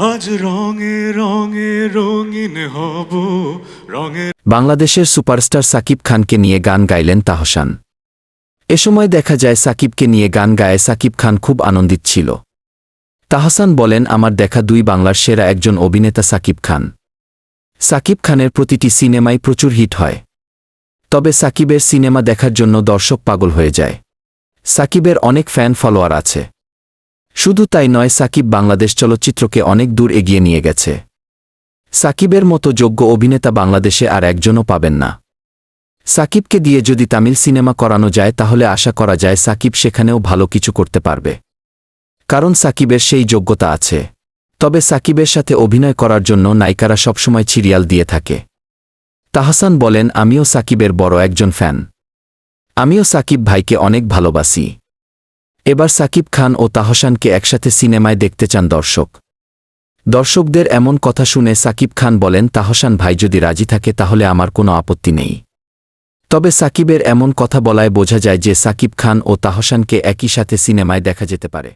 আজ রঙে রঙে রঙিন হব, রঙে বাংলাদেশের সুপারস্টার সাকিব খানকে নিয়ে গান গাইলেন তাহসান। এ সময় দেখা যায় সাকিবকে নিয়ে গান গায়ে সাকিব খান খুব আনন্দিত ছিল। তাহসান বলেন, আমার দেখা দুই বাংলার সেরা একজন অভিনেতা সাকিব খান। সাকিব খানের প্রতিটি সিনেমাই প্রচুর হিট হয়। তবে সাকিবের সিনেমা দেখার জন্য দর্শক পাগল হয়ে যায়। সাকিবের অনেক ফ্যান ফলোয়ার আছে। শুধু তাই নয়, সাকিব বাংলাদেশ চলচ্চিত্রকে অনেক দূর এগিয়ে নিয়ে গেছে। সাকিবের মতো যোগ্য অভিনেতা বাংলাদেশে আর একজনও পাবেন না। সাকিবকে দিয়ে যদি তামিল সিনেমা করানো যায়, তাহলে আশা করা যায় সাকিব সেখানেও ভালো কিছু করতে পারবে। কারণ সাকিবের সেই যোগ্যতা আছে। তবে সাকিবের সাথে অভিনয় করার জন্য নায়িকারা সবসময় সিরিয়াল দিয়ে থাকে। তাহসান বলেন, আমিও সাকিবের বড় একজন ফ্যান। আমিও সাকিব ভাইকে অনেক ভালোবাসি। এবার সাকিব খান ও তাহসানকে একসাথে সিনেমায় দেখতে চান দর্শক। দর্শকদের এমন কথা শুনে সাকিব খান বলেন তাহসান ভাই যদি রাজি থাকে তাহলে আমার কোনো আপত্তি নেই। তবে সাকিবের এমন কথা বলায় বোঝা যায় যে সাকিব খান ও তাহসানকে একই সাথে সিনেমায় দেখা যেতে পারে।